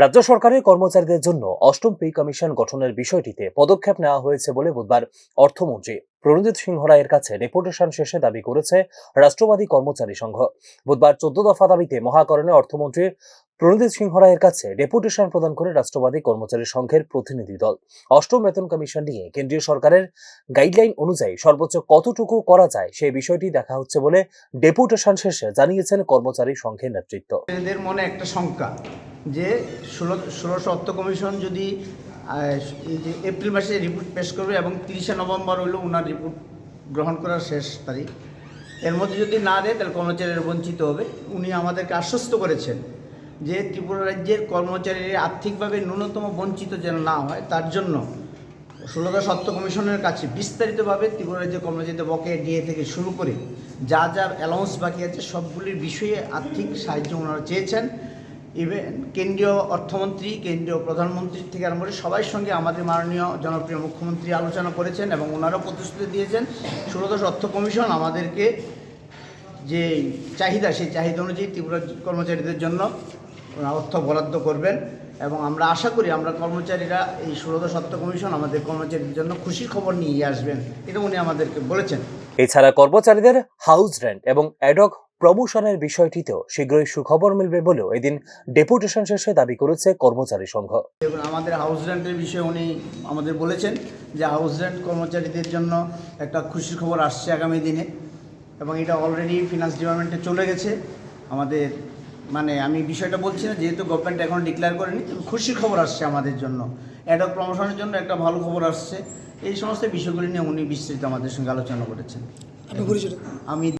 রাজ্য সরকারের কর্মচারীদের জন্য অষ্টম পে কমিশন গঠনের বিষয়টিতে পদক্ষেপ নেওয়া হয়েছে বলে বুধবার অর্থমন্ত্রী প্রণজিৎ সিংহ রায়ের কাছে ডেপুটেশন শেষে দাবি করেছে রাষ্ট্রবাদী কর্মচারী সংঘ। বুধবার চোদ্দ দফা দাবিতে মহাকরণে অর্থমন্ত্রী প্রণজিৎ সিংহ রায়ের কাছে ডেপুটেশন প্রদান করে রাষ্ট্রবাদী কর্মচারী সংঘের প্রতিনিধি দল। অষ্টম বেতন কমিশন নিয়ে কেন্দ্রীয় সরকারের গাইডলাইন অনুযায়ী সর্বোচ্চ কতটুকু করা যায় সেই বিষয়টি দেখা হচ্ছে বলে ডেপুটেশন শেষে জানিয়েছেন কর্মচারী সংঘের নেতৃত্ব। মনে একটা শঙ্কা যে ষোলো, ষোলোশো অর্থ কমিশন যদি যে এপ্রিল মাসে রিপোর্ট পেশ করবে এবং তিরিশে নভেম্বর হলো ওনার রিপোর্ট গ্রহণ করার শেষ তারিখ, এর মধ্যে যদি না দেয় তাহলে কর্মচারীরা বঞ্চিত হবে। উনি আমাদেরকে আশ্বস্ত করেছেন যে ত্রিপুরা রাজ্যের কর্মচারীরা আর্থিকভাবে ন্যূনতম বঞ্চিত যেন না হয়, তার জন্য ষোলোদশ অর্থ কমিশনের কাছে বিস্তারিতভাবে ত্রিপুরা রাজ্যের কর্মচারীদের বকেয়া ডিএ থেকে শুরু করে যা যা অ্যালাউন্স বাকি আছে, সবগুলির বিষয়ে আর্থিক সাহায্য ওনারা চেয়েছেন। ইভেন কেন্দ্রীয় অর্থমন্ত্রী, কেন্দ্রীয় প্রধানমন্ত্রী থেকে আরম্ভ করে সবার সঙ্গে আমাদের মাননীয় জনপ্রিয় মুখ্যমন্ত্রী আলোচনা করেছেন এবং ওনারাও প্রতিশ্রুতি দিয়েছেন। ষোলোদশ অর্থ কমিশন আমাদেরকে যে চাহিদা, সেই চাহিদা অনুযায়ী ত্রিপুরা কর্মচারীদের জন্য অর্থ বরাদ্দ করবেন এবং আমরা আশা করি আমরা কর্মচারীরা এই ষোলোদশ অর্থ কমিশন আমাদের কর্মচারীদের জন্য খুশির খবর নিয়ে আসবেন, এটা উনি আমাদেরকে বলেছেন। এছাড়া কর্মচারীদের হাউস রেন্ট এবং অ্যাডক প্রমোশনের বিষয়টিতেও শীঘ্রই সুখবর মিলবে বলেও এদিন ডেপুটেশন শেষে দাবি করেছে কর্মচারী সংঘ। আমাদের হাউস রেন্টের বিষয়ে উনি আমাদের বলেছেন যে হাউস রেন্ট কর্মচারীদের জন্য একটা খুশির খবর আসছে আগামী দিনে এবং এটা অলরেডি ফিনান্স ডিপার্টমেন্টে চলে গেছে। আমাদের মানে আমি বিষয়টা বলছি না, যেহেতু গভর্নমেন্ট এখন ডিক্লেয়ার করেনি খুশির খবর আসছে আমাদের জন্য। অ্যাডক প্রমোশনের জন্য একটা ভালো খবর আসছে। এই সমস্ত বিষয়গুলি নিয়ে উনি বিস্তৃত আমাদের সঙ্গে আলোচনা করেছেন।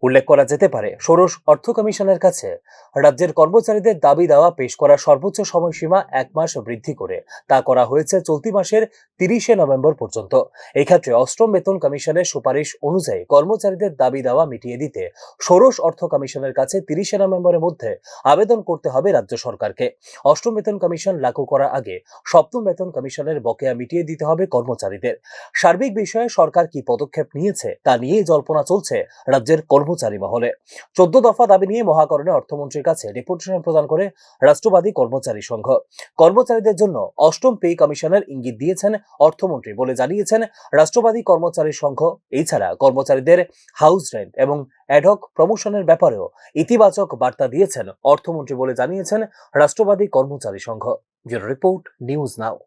উল্লেখ করা যেতে পারে, ষোড়শ অর্থ কমিশনের কাছে রাজ্যের কর্মচারীদের দাবি দেওয়া পেশ করার সর্বোচ্চ সময়সীমা এক মাস বৃদ্ধি করে। তা করা হয়েছে চলতি মাসের তিরিশে নভেম্বর পর্যন্ত। এই ক্ষেত্রে অষ্টম বেতন কমিশনের সুপারিশ অনুযায়ী কর্মচারীদের দাবি দেওয়া মিটিয়ে দিতে ষোড়শ অর্থ কমিশনের কাছে তিরিশে নভেম্বরের মধ্যে আবেদন করতে হবে রাজ্য সরকারকে। অষ্টম বেতন কমিশন লাগু করার আগে সপ্তম বেতন কমিশনের বকেয়া মিটিয়ে দিতে হবে কর্মচারীদের। সার্বিক বিষয়ে সরকার কি পদক্ষেপ নিয়েছে তা নিয়ে জল্পনা চলছে রাজ্যের কর্মচারী মহলে। চোদ্দ দফা দাবি নিয়ে মহাকরণে অর্থমন্ত্রীর কাছে ডেপুটেশন প্রদান করে রাষ্ট্রবাদী কর্মচারী সংঘ। কর্মচারীদের জন্য অষ্টম পে কমিশনের ইঙ্গিত দিয়েছেন অর্থমন্ত্রী বলে জানিয়েছেন রাষ্ট্রবাদী কর্মচারী সংঘ। এছাড়া কর্মচারীদের হাউস রেন্ট এবং অ্যাডহক প্রমোশনের ব্যাপারেও ইতিবাচক বার্তা দিয়েছেন অর্থমন্ত্রী বলে জানিয়েছেন রাষ্ট্রবাদী কর্মচারী সংঘ। Report news now.